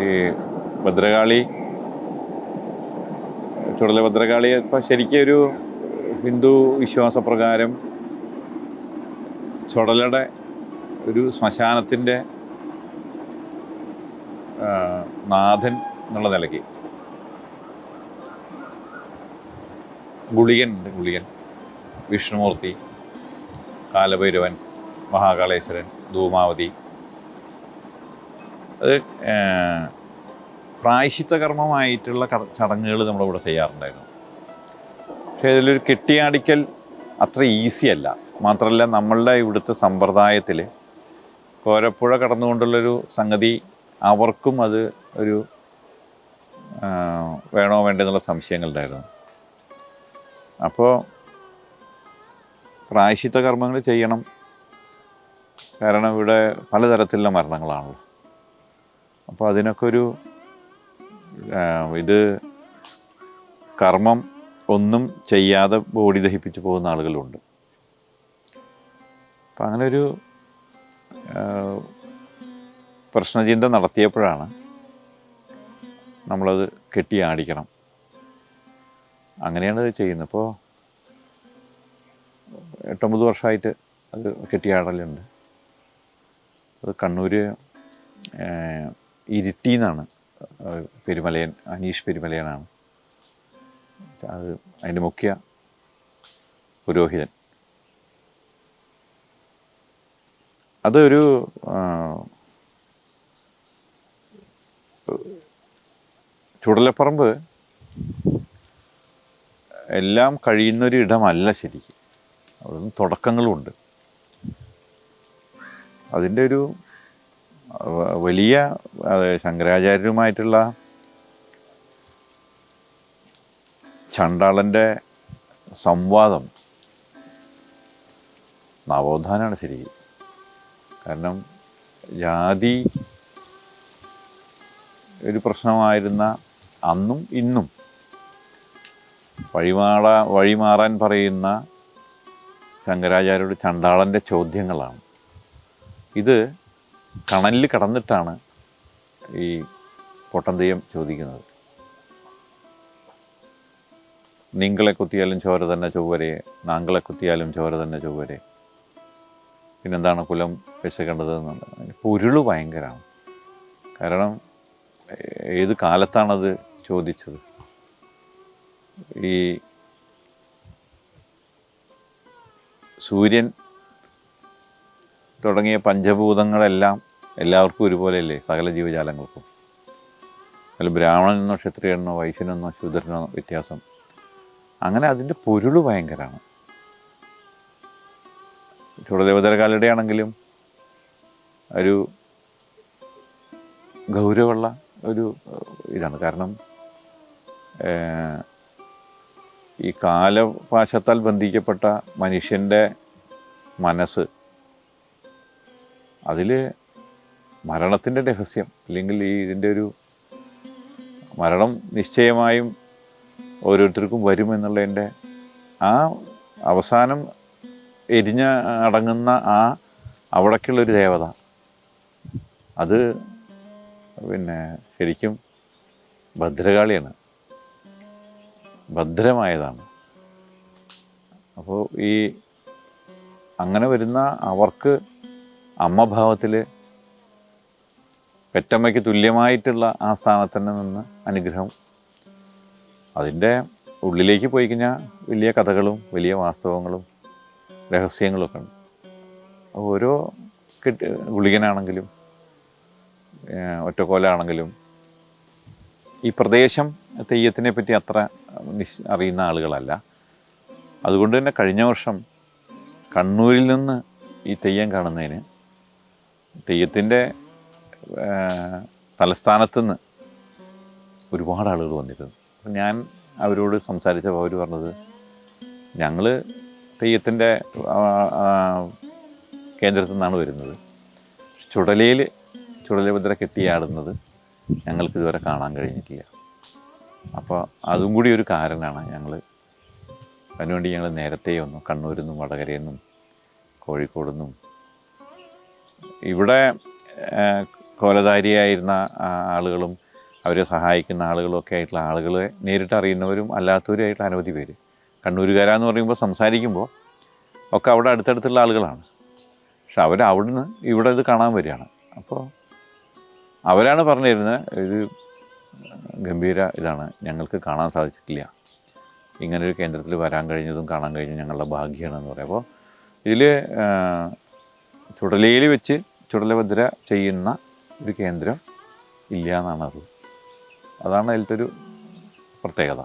ഈ ഭദ്രകാളി ചുടല ഭദ്രകാളി ഇപ്പം ശരിക്കും ഒരു ഹിന്ദു വിശ്വാസപ്രകാരം ചുടലയുടെ ഒരു ശ്മശാനത്തിന്റെ നാഥൻ എന്നുള്ള നിലയ്ക്ക്. ഗുളികൻ ഉണ്ട് ഗുളികൻ. വിഷ്ണുമൂർത്തി കാലഭൈരവൻ മഹാകാളേശ്വരൻ ധൂമാവതി അത് പ്രായശിത്ത കർമ്മമായിട്ടുള്ള ചടങ്ങുകൾ നമ്മളിവിടെ ചെയ്യാറുണ്ടായിരുന്നു. പക്ഷേ ഇതിലൊരു കെട്ടിയാടിക്കൽ അത്ര ഈസി അല്ല. മാത്രമല്ല നമ്മളുടെ ഇവിടുത്തെ സമ്പ്രദായത്തിൽ കോരപ്പുഴ കടന്നുകൊണ്ടുള്ളൊരു സംഗതി അവർക്കും അത് ഒരു വേണോ വേണ്ടെന്നുള്ള സംശയങ്ങളുണ്ടായിരുന്നു. അപ്പോൾ പ്രായശിത്ത കർമ്മങ്ങൾ ചെയ്യണം. കാരണം ഇവിടെ പലതരത്തിലുള്ള മരണങ്ങളാണല്ലോ അപ്പോൾ അതിനൊക്കെ ഒരു ഇത് കർമ്മം ഒന്നും ചെയ്യാതെ ബോഡി ദഹിപ്പിച്ച് പോകുന്ന ആളുകളുണ്ട്. അപ്പം അങ്ങനെ ഒരു പ്രശ്നചിന്ത നടത്തിയപ്പോഴാണ് നമ്മളത് കെട്ടി ആടിക്കണം. അങ്ങനെയാണ് ഇത് ചെയ്യുന്നത്. ഇപ്പോൾ എട്ടൊമ്പത് വർഷമായിട്ട് അത് കെട്ടിയാടലുണ്ട് അത് കണ്ണൂർ ഇരിട്ടി എന്നാണ് പെരുമലയൻ അനീഷ് പെരുമലയനാണ്. അത് അതിന്റെ മുഖ്യ പുരോഹിതൻ. അതൊരു ചുടലപ്പറമ്പ് എല്ലാം കഴിയുന്നൊരു ഇടമല്ല ശരിക്കും. അവിടെ തുടക്കങ്ങളുമുണ്ട് അതിന്റെ ഒരു വലിയ ശങ്കരാചാര്യരുമായിട്ടുള്ള ചണ്ടാളന്റെ സംവാദം നവോത്ഥാനമാണ് ശരിക്കും. കാരണം ജാതി ഒരു പ്രശ്നമായിരുന്ന അന്നും ഇന്നും വഴിമാറ വഴിമാറാൻ പറയുന്ന ശങ്കരാചാര്യരുടെ ചണ്ടാളന്റെ ചോദ്യങ്ങളാണ്. ഇത് കണലിൽ കടന്നിട്ടാണ് ഈ പൊട്ടന്തെയ്യം ചോദിക്കുന്നത്. നിങ്ങളെ കുത്തിയാലും ചോര തന്നെ ചൊവ്വരെ നാങ്കളെ കുത്തിയാലും ചോര തന്നെ ചൊവ്വരെ. പിന്നെന്താണ് കുലം വിശക്കേണ്ടത് എന്നുള്ളത് പൊരുൾ ഭയങ്കരമാണ് കാരണം ഏത് കാലത്താണത് ചോദിച്ചത്? ഈ സൂര്യൻ തുടങ്ങിയ പഞ്ചഭൂതങ്ങളെല്ലാം എല്ലാവർക്കും ഒരുപോലെയല്ലേ സകല ജീവജാലങ്ങൾക്കും? അതിൽ ബ്രാഹ്മണനെന്നോ ക്ഷത്രിയനെന്നോ വൈശ്യനെന്നോ ശൂദ്രനോ വ്യത്യാസം. അങ്ങനെ അതിന്റെ പൊരുൾ ഭയങ്കരമാണ് ചുടദേവതരകാലയുടെ ആണെങ്കിലും ഒരു ഗൗരവമുള്ള ഒരു ഇതാണ്. കാരണം ഈ കാലപാശത്താൽ ബന്ധിക്കപ്പെട്ട മനുഷ്യന്റെ മനസ്സ് അതിൽ മരണത്തിന്റെ രഹസ്യം അല്ലെങ്കിൽ ഈ ഇതിന്റെ ഒരു മരണം നിശ്ചയമായും ഓരോരുത്തർക്കും വരുമെന്നുള്ളതിന്റെ ആ അവസാനം എരിഞ്ഞ അടങ്ങുന്ന ആ അവിടേക്കുള്ളൊരു ദേവത. അത് പിന്നെ ശരിക്കും ഭദ്രകാളിയാണ്. ഭദ്രമായതാണ്. അപ്പോൾ ഈ അങ്ങനെ വരുന്ന അവർക്ക് അമ്മഭാവത്തിൽ പെറ്റമ്മയ്ക്ക് തുല്യമായിട്ടുള്ള ആ സ്ഥാനത്ത് തന്നെ നിന്ന് അനുഗ്രഹം. അതിന്റെ ഉള്ളിലേക്ക് പോയി കഴിഞ്ഞാൽ വലിയ കഥകളും വലിയ വാസ്തവങ്ങളും രഹസ്യങ്ങളൊക്കെ ഉണ്ട്. ഓരോ കിട്ടി ഗുളികനാണെങ്കിലും ഒറ്റക്കോലാണെങ്കിലും ഈ പ്രദേശം തെയ്യത്തിനെ പറ്റി അത്ര നിശ് അറിയുന്ന ആളുകളല്ല. അതുകൊണ്ട് തന്നെ കഴിഞ്ഞ വർഷം കണ്ണൂരിൽ നിന്ന് ഈ തെയ്യം കാണുന്നതിന് തെയ്യത്തിന്റെ തലസ്ഥാനത്ത് നിന്ന് ഒരുപാട് ആളുകൾ വന്നിരുന്നു. അപ്പം ഞാൻ അവരോട് സംസാരിച്ചപ്പോൾ അവർ പറഞ്ഞത് ഞങ്ങൾ തെയ്യത്തിന്റെ കേന്ദ്രത്തിൽ നിന്നാണ് വരുന്നത്. ചുടലയിൽ ചുടലഭദ്ര കെട്ടിയാടുന്നത് ഞങ്ങൾക്ക് ഇതുവരെ കാണാൻ കഴിഞ്ഞിട്ടില്ല. അപ്പോൾ അതും കൂടി ഒരു കാരണമാണ് ഞങ്ങൾ അതിനുവേണ്ടി ഞങ്ങൾ നേരത്തെ ഒന്നും കണ്ണൂരിൽ നിന്നും വടകരയിൽ നിന്നും കോഴിക്കോട് നിന്നും ഇവിടെ കോലധാരിയായിരുന്ന ആളുകളും അവരെ സഹായിക്കുന്ന ആളുകളും ഒക്കെ ആയിട്ടുള്ള ആളുകളെ നേരിട്ട് അറിയുന്നവരും അല്ലാത്തവരുമായിട്ടുള്ള അനവധി പേര്. കണ്ണൂരുകാരാന്ന് പറയുമ്പോൾ സംസാരിക്കുമ്പോൾ ഒക്കെ അവിടെ അടുത്തടുത്തുള്ള ആളുകളാണ്. പക്ഷെ അവർ അവിടുന്ന് ഇവിടെ ഇത് കാണാൻ വരികയാണ്. അപ്പോൾ അവരാണ് പറഞ്ഞു തരുന്നത് ഇത് ഗംഭീര ഇതാണ് ഞങ്ങൾക്ക് കാണാൻ സാധിച്ചിട്ടില്ല. ഇങ്ങനൊരു കേന്ദ്രത്തിൽ വരാൻ കഴിഞ്ഞതും കാണാൻ കഴിഞ്ഞതും ഞങ്ങളുടെ ഭാഗ്യമാണെന്ന് പറയും അപ്പോൾ ഇതിൽ ചുടലയിൽ വെച്ച് ചുടലഭദ്ര ചെയ്യുന്ന ഒരു കേന്ദ്രം ഇല്ല അത് അതാണ് അതിലത്തെ ഒരു പ്രത്യേകത.